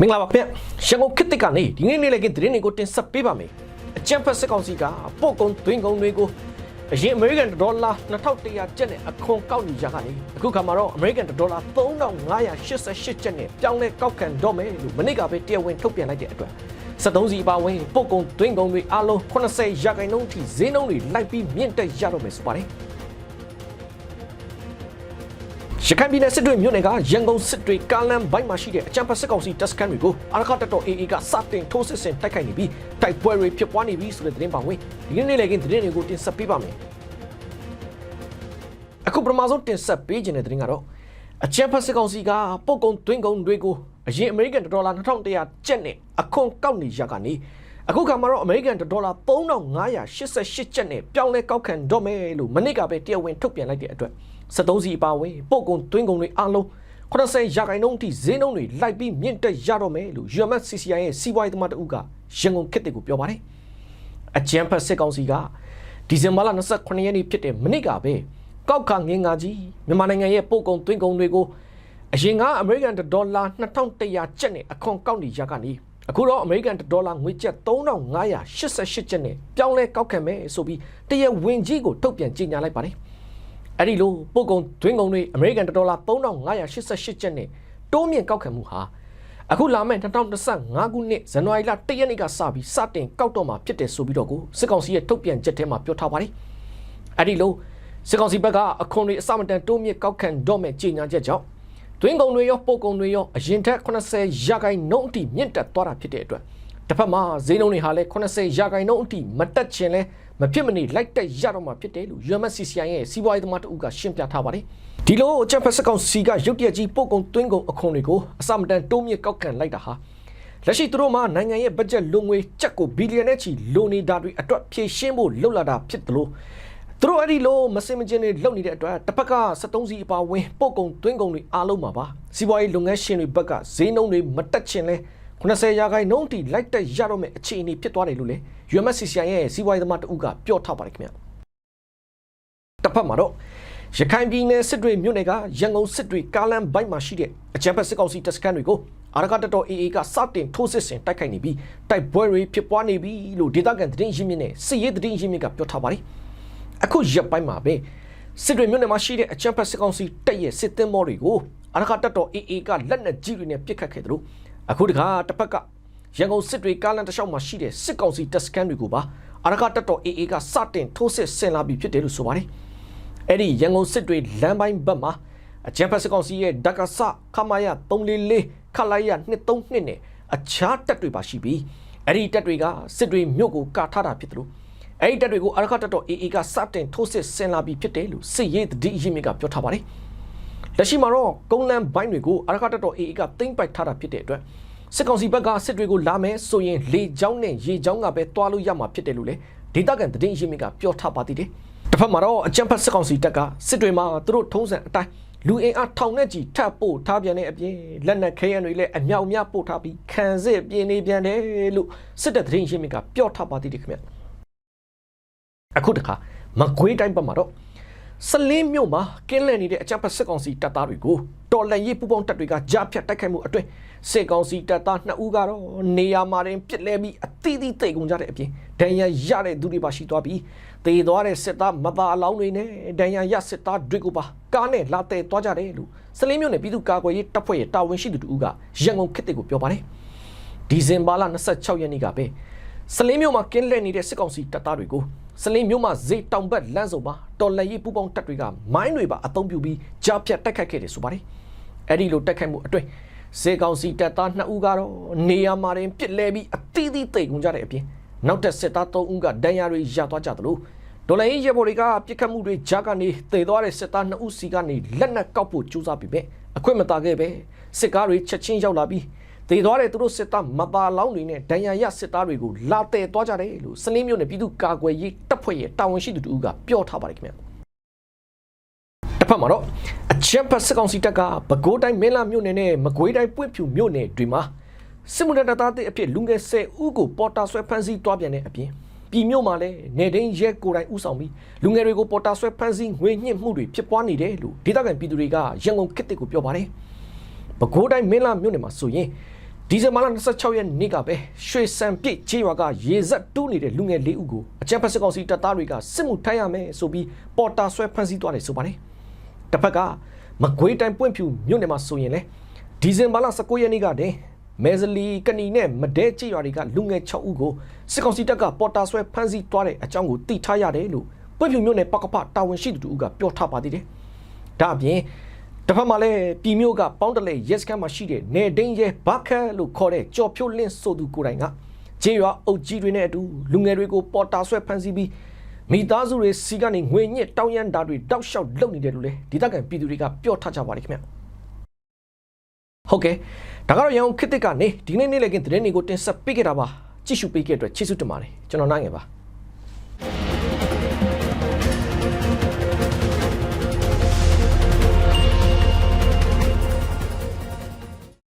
မင်္ဂလာပါခင်ဗျရန်ကုန်ခေတ်သစ်ကနေဒီနေ့နေ့လည်းကသတင်းတွေကိုတင်ဆက်ပေးပါမယ်အကြံဖက်စစ်ကောင်စီကပို့ကုန်သွင်းကုန်တွေကိုအရင် American ဒေါ်လာ2100ကျပ်နဲ့အခွန်ကောက်နေကြကနေအခုခါမှာတော့ American ဒေါ်လာ3588ကျပ်နဲ့ပြောင်းလဲကောက်ခံတော့မယ်လို့မနေ့ကပဲတရားဝင်ထုတ်ပြန်လိုက်တဲ့အတွက်73စီအပါဝင်ပို့ကုန်သွင်းကုန်တွေအလုံး80ရာခိုင်နှုန်းအထိဈေးနှုန်းတွေလိုက်ပြီးမြင့်တက်ရတော့မယ်ဆိုပါတယ် ရခိုင်ပြည်နယ်စစ်တွေမြို့နယ်ကရန်ကုန်စစ်တွေကားလမ်းဘိုက်မှာရှိတဲ့အကြံဖတ်စစ်ကောင်စီတပ်စခန်းတွေကိုအာရခတက်တော် AA ကစတင်ထိုးစစ်ဆင်တိုက်ခိုက်နေပြီးတိုက်ပွဲတွေဖြစ်ပွားနေပြီးဆိုတဲ့သတင်းပါဝင်ဒီကနေ့လည်းကင်းသတင်းတွေကိုတင်ဆက်ပေးပါမယ်အခုပထမဆုံးတင်ဆက်ပေးခြင်းတဲ့သတင်းကတော့အကြံဖတ်စစ်ကောင်စီကပုတ်ကုံတွင်းကုံတွေကိုအရင်အမေရိကန်ဒေါ်လာ2100ကျပ်နဲ့အခွန်ကောက်နေရကနေအခုခါမှာတော့အမေရိကန်ဒေါ်လာ3588ကျပ်နဲ့ပြောင်းလဲကောက်ခံတော့မယ်လို့မနေ့ကပဲတရားဝင်ထုတ်ပြန်လိုက်တဲ့အတွက် 73စီအပါဝင်ပို့ကုန်တွင်းကုန်တွေအားလုံး80ရာခိုင်နှုန်းအထိဈေးနှုန်းတွေလိုက်ပြီးမြင့်တက်ရတော့မယ်လို့ UMS CCI ရဲ့စီးပွားရေးသမားတဦးကရန်ကုန်ခေတ်တွေကိုပြောပါတယ်အကြံဖတ်စစ်ကောင်စီကဒီဇင်ဘာလ29ရက်နေ့ဖြစ်တဲ့မနေ့ကပဲကောက်ခါငင်းငါကြီးမြန်မာနိုင်ငံရဲ့ပို့ကုန်တွင်းကုန်တွေကိုအရင်ကအမေရိကန်ဒေါ်လာ2100ကျပ်နဲ့အခွန်ကောက်နေရကနေအခုတော့အမေရိကန်ဒေါ်လာငွေကျပ်3588ကျပ်နဲ့ပြောင်းလဲကောက်ခံမယ်ဆိုပြီးတရဝင်ကြီးကိုထုတ်ပြန်ကြေညာလိုက်ပါတယ် အဲ့ဒီလိုပို့ကုန်တွင်းကုန်တွေအမေရိကန်ဒေါ်လာ3588ကျပ်နဲ့တိုးမြင့်ကောက်ခံမှုဟာအခုလာမယ့်2025ခုနှစ်ဇန်နဝါရီလ1ရက်နေ့ကစပြီးစတင်ကောက်တော့မှာဖြစ်တယ်ဆိုပြီးတော့ကိုစစ်ကောင်စီရဲ့ထုတ်ပြန်ချက်ထဲမှာပြောထားပါတယ်အဲ့ဒီလိုစစ်ကောင်စီဘက်ကအခွန်တွေအစမတန်တိုးမြင့်ကောက်ခံတော့မဲ့ကြေညာချက်ကြောင့်တွင်းကုန်တွေရောပို့ကုန်တွေရောအရင်ထက်80ရာခိုင်နှုန်းအထိမြင့်တက်သွားတာဖြစ်တဲ့အတွက် တစ်ဖက်မှာဈေးနှုန်းတွေဟာလည်း80ရာခိုင်နှုန်းအထိမတက်ချင်လဲမဖြစ်မနေလိုက်တက်ရတော့မှာဖြစ်တယ်လို့ UMCCI ရဲ့စီးပွားရေးသမားတဦးကရှင်းပြထားပါတယ်ဒီလိုအချက်ဖက်စကောင်စီကရုတ်တရက်ကြီးပို့ကုန်တွင်းကုန်အခွန်တွေကိုအစမတန်တိုးမြင့်ကောက်ခံလိုက်တာဟာလက်ရှိသူတို့မှာနိုင်ငံရဲ့ဘတ်ဂျက်လုံငွေကျပ်ကိုဘီလီယံနဲ့ချီလိုနေတာတွေအတွက်ဖြည့်ရှင်းဖို့လှုပ်လာတာဖြစ်တယ်လို့သူတို့အဲ့ဒီလိုမစင်မချင်းတွေလုပ်နေတဲ့အတွက်တစ်ဖက်က73စီအပါဝင်ပို့ကုန်တွင်းကုန်တွေအားလုံးမှာပါစီးပွားရေးလုပ်ငန်းရှင်တွေဘက်ကဈေးနှုန်းတွေမတက်ချင်လဲ 90ရာခိုင်နှုန်းတိလိုက်တက်ရတော့မယ့်အခြေအနေဖြစ်သွားတယ်လို့လေ UMCCI ရဲ့စီးပွားရေးသမားတဦးကပြောထားပါတယ်ခင်ဗျတစ်ဖက်မှာတော့ရခိုင်ပြည်နယ်စစ်တွေမြို့နယ်ကရန်ကုန်စစ်တွေကားလမ်းဘိုက်မှာရှိတဲ့အကြမ်းဖက်စစ်ကောင်စီတပ်စခန်းတွေကိုအာရကတတော် AA ကစတင်ထိုးစစ်ဆင်တိုက်ခိုက်နေပြီးတိုက်ပွဲတွေဖြစ်ပွားနေပြီလို့ဒေသခံသတင်းရင်းမြစ်နဲ့စစ်ရေးသတင်းရင်းမြစ်ကပြောထားပါတယ်အခုရက်ပိုင်းမှာပဲစစ်တွေမြို့နယ်မှာရှိတဲ့အကြမ်းဖက်စစ်ကောင်စီတပ်ရဲ့စစ်သည်မောတွေကိုအာရကတတော် AA ကလက်နက်ကြီးတွေနဲ့ပစ်ခတ်ခဲ့တယ်လို့ အခုတခါတစ်ဖက်ကရန်ကုန်စစ်တွေကားလမ်းတစ်လျှောက်မှာရှိတဲ့စစ်ကောင်စီတပ်စခန်းတွေကိုပါအာရကတတော် AA ကစတင်ထိုးစစ်ဆင်လာပြီဖြစ်တယ်လို့ဆိုပါတယ်အဲ့ဒီရန်ကုန်စစ်တွေလမ်းပိုင်းဘက်မှာအကြံဖက်စကောင်စီရဲ့ဒကဆခမာယ344ခလိုက်ရ232နဲ့အခြားတပ်တွေပါရှိပြီးအဲ့ဒီတပ်တွေကစစ်တွေမြို့ကိုကာထားတာဖြစ်တယ်လို့အဲ့ဒီတပ်တွေကိုအရခတ်တပ်တော် AA ကစတင်ထိုးစစ်ဆင်လာပြီးဖြစ်တယ်လို့စစ်ရေးတတိအရင်မြစ်ကပြောထားပါတယ် လက်ရှိမှာတော့ကုန်းလန်းဘိုင်းတွေကိုအရခတ်တပ်တော် AA ကသိမ့်ပိုက်ထားတာဖြစ်တဲ့အတွက်စစ်ကောင်စီဘက်ကစစ်တွေကိုလာမယ်ဆိုရင်လေကြောင်းနဲ့ရေကြောင်းကပဲတွားလို့ရမှာဖြစ်တယ်လို့လေဒေသခံတတိအရင်မြစ်ကပြောထားပါသေးတယ်တစ်ဖက်မှာတော့အကြံဖတ်စစ်ကောင်စီတပ်ကစစ်တွေမှာသူတို့ထုံးစံအတိုင်းလူအင်အားထောင်နဲ့ကြီးထပ်ပို့ထားပြန်တဲ့အပြင်လက်နက်ခဲယံတွေလည်းအမြောက်အများပို့ထားပြီးခံစစ်ပြင်းနေပြန်တယ်လို့စစ်တပ်သတင်းရှင်းမြစ်ကပြောထားပါသေးတယ်ခင်ဗျအခုတခါမကွေးတိုင်းဘက်မှာတော့ စလင်းမြို့မှာကင်းလည်နေတဲ့အကြမ်းဖက်စစ်ကောင်စီတပ်သားတွေကိုတော်လှန်ရေးပူးပေါင်းတပ်တွေကကြားဖြတ်တိုက်ခိုက်မှုအတွင်းစစ်ကောင်စီတပ်သား2ဦးကတော့နေရာမှာတင်ပြစ်လဲပြီးအသီးသီးတိတ်ကုန်ကြတဲ့အပြင်ဒဏ်ရာရတဲ့သူတွေပါရှိသွားပြီးတေသွားတဲ့စစ်သားမသားအလောင်းတွေနဲ့ဒဏ်ရာရစစ်သားတွေကိုပါကားနဲ့လာတဲ့သွားကြတယ်လို့စလင်းမြို့နယ်ပြည်သူ့ကာကွယ်ရေးတပ်ဖွဲ့ရဲ့တာဝန်ရှိသူတို့ကရန်ကုန်ခေတ်တစ်ကိုပြောပါတယ်ဒီဇင်ဘာလ26ရက်နေ့ကပဲ စလင်းမြို့မှာကင်းလဲနေတဲ့စစ်ကောင်စီတပ်သားတွေကိုစလင်းမြို့မှာဈေးတောင်ဘက်လမ်းစုံမှာတော်လှန်ရေးပူးပေါင်းတပ်တွေကမိုင်းတွေပါအသုံးပြုပြီးကြားဖြတ်တိုက်ခိုက်ခဲ့တယ်ဆိုပါတယ်အဲ့ဒီလိုတိုက်ခိုက်မှုအတွင်းစေကောင်စီတပ်သား2ဦးကတော့နေရာမှာတင်ပြစ်လဲပြီးအသီးသီးတိတ်ကုန်ကြတဲ့အပြင်နောက်တက်စစ်သား3ဦးကဒဏ်ရာတွေရသွားကြသလိုဒေါ်လာရေးရဘော်တွေကပြစ်ခတ်မှုတွေကြားကနေတေသွားတဲ့စစ်သား2ဦးစီကနေလက်နက်ကောက်ဖို့ကြိုးစားပြီးပဲအခွင့်မတာခဲ့ပဲစစ်ကားတွေချက်ချင်းရောက်လာပြီး တေသွားတဲ့သူတို့စစ်သားမပါလောင်းတွေနဲ့ဒဏ်ရာရစစ်သားတွေကိုလာတဲသွားကြတယ်လို့စလင်းမျိုးနဲ့ပြည်သူ့ကာကွယ်ရေးတပ်ဖွဲ့ရဲ့တာဝန်ရှိသူတို့ကပြောထားပါတယ်ခင်ဗျာတစ်ဖက်မှာတော့အချမ်းဖတ်စစ်ကောင်စီတပ်ကပဲခူးတိုင်းမင်းလာမြို့နယ်နဲ့မကွေးတိုင်းပွင့်ဖြူမြို့နယ်တွေမှာစစ်မှုထမ်းတပ်သားတဲ့အဖြစ်လူငယ်10ဦးကိုပေါ်တာဆွဲဖမ်းဆီးတွားပြန်တဲ့အပြင်ပြည်မြို့မှာလည်းနေတိုင်းရဲကိုယ်တိုင်ဥဆောင်ပြီးလူငယ်တွေကိုပေါ်တာဆွဲဖမ်းဆီးငွေညှစ်မှုတွေဖြစ်ပွားနေတယ်လို့ဒေသခံပြည်သူတွေကရန်ကုန်ခေတ်တစ်ကိုပြောပါတယ်။ပဲခူးတိုင်းမင်းလာမြို့နယ်မှာဆိုရင် ဒီဇင်ဘာလ26ရက်နေ့ကပဲရွှေစံပြည့်ချေးရွာကရေဇက်တူးနေတဲ့လူငယ်လေးဦးကိုအကြံဖက်စစ်ကောင်စီတပ်သားတွေကစစ်မှုထမ်းရမယ်ဆိုပြီးပေါ်တာဆွဲဖမ်းဆီးသွားတယ်ဆိုပါတယ်။တစ်ဖက်ကမကွေးတိုင်းပွင့်ဖြူမြို့နယ်မှာဆိုရင်လေဒီဇင်ဘာလ19ရက်နေ့ကတည်းမဲဇလီကဏီနဲ့မဒဲချေးရွာတွေကလူငယ်6ဦးကိုစစ်ကောင်စီတပ်ကပေါ်တာဆွဲဖမ်းဆီးသွားတဲ့အကြောင်းကိုသိထားရတယ်လို့ပွင့်ဖြူမြို့နယ်ပကဖတာဝန်ရှိသူတို့ကပြောထားပါသေးတယ်။ဒါအပြင် တစ်ဖက်မှာလည်းပြည်မျိုးကပေါင်းတလဲရက်စကန်မှာရှိတဲ့နေဒင်းရဲဘခတ်လို့ခေါ်တဲ့ကြော်ဖြိုးလင်းဆိုသူကိုယ်တိုင်ကဂျေရွာအုပ်ကြီးတွေနဲ့အတူလူငယ်တွေကိုပေါ်တာဆွဲဖမ်းဆီးပြီးမိသားစုတွေစီကနေငွေညစ်တောင်းရမ်းတာတွေတောက်လျှောက်လုပ်နေတယ်လို့လေဒေသခံပြည်သူတွေကပြောထားကြပါတယ်ခင်ဗျဟုတ်ကဲ့ဒါကတော့ရန်ကုန်ခေတ်သစ်ကနေဒီနေ့နေ့လည်းကသတင်းတွေကိုတင်ဆက်ပေးခဲ့တာပါကြည့်ရှုပေးခဲ့တဲ့အတွက်ကျေးဇူးတင်ပါတယ်ကျွန်တော်နိုင်ငယ်ပါ